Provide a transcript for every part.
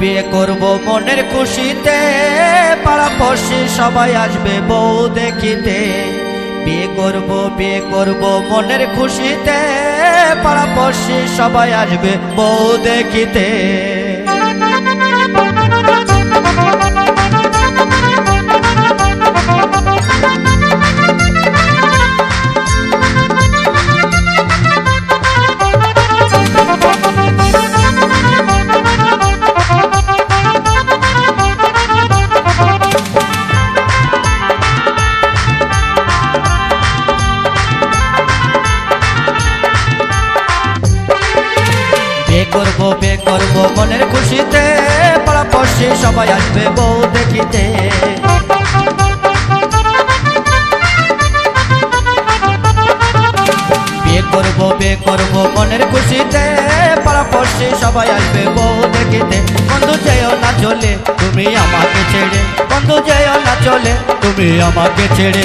বিয়ে করব, মনের খুশিতে পাড়া পড়শি সবাই আসবে বউ দেখিতে। বিয়ে করব বিয়ে করব, মনের খুশিতে পাড়া পড়শি সবাই আসবে বউ দেখিতে। করব বিয়ে করব মনের খুশিতে। পাড়া পড়শি সবাই আসবে বউ দেখিতে। বিয়ে করব বিয়ে করব মনের খুশিতে। পাড়া পড়শি সবাই আসবে বউ দেখিতে। বন্ধু যেও না চলে, তুমি আমাকে ছেড়ে। বন্ধু যেও না চলে, তুমি আমাকে ছেড়ে।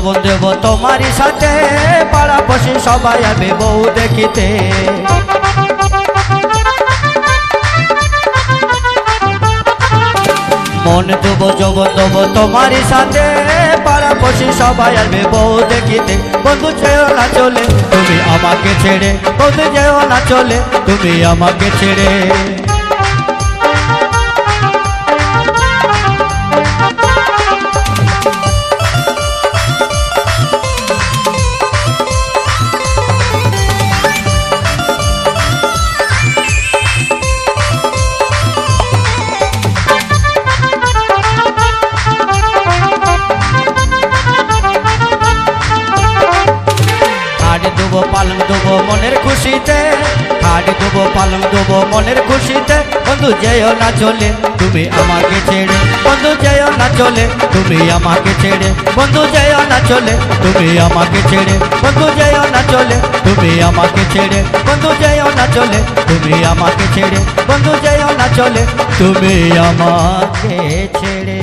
দেবো দেব, তোমারই সাথে পাড়া পশি সবাই আসবে বউ দেখিতে। মন দেবো যবন দেবো, তোমারই সাথে পাড়া পশি সবাই আসবে বউ দেখিতে। বন্ধু, যেও না চলে, তুমি আমাকে ছেড়ে। বন্ধু, যেও না চলে, তুমি আমাকে ছেড়ে। পালং দেবো মনের খুশিতে খাট দেবো পালং দেবো মনের খুশিতে। বন্ধু, যেও না চলে, তুমি আমাকে ছেড়ে। বন্ধু, যেও না চলে, তুমি আমাকে ছেড়ে। বন্ধু, যেও না চলে, তুমি আমাকে ছেড়ে। বন্ধু, যেও না চলে, তুমি আমাকে ছেড়ে। বন্ধু, যেও না চলে, তুমি আমাকে ছেড়ে। বন্ধু, যেও না চলে, তুমি আমাকে ছেড়ে।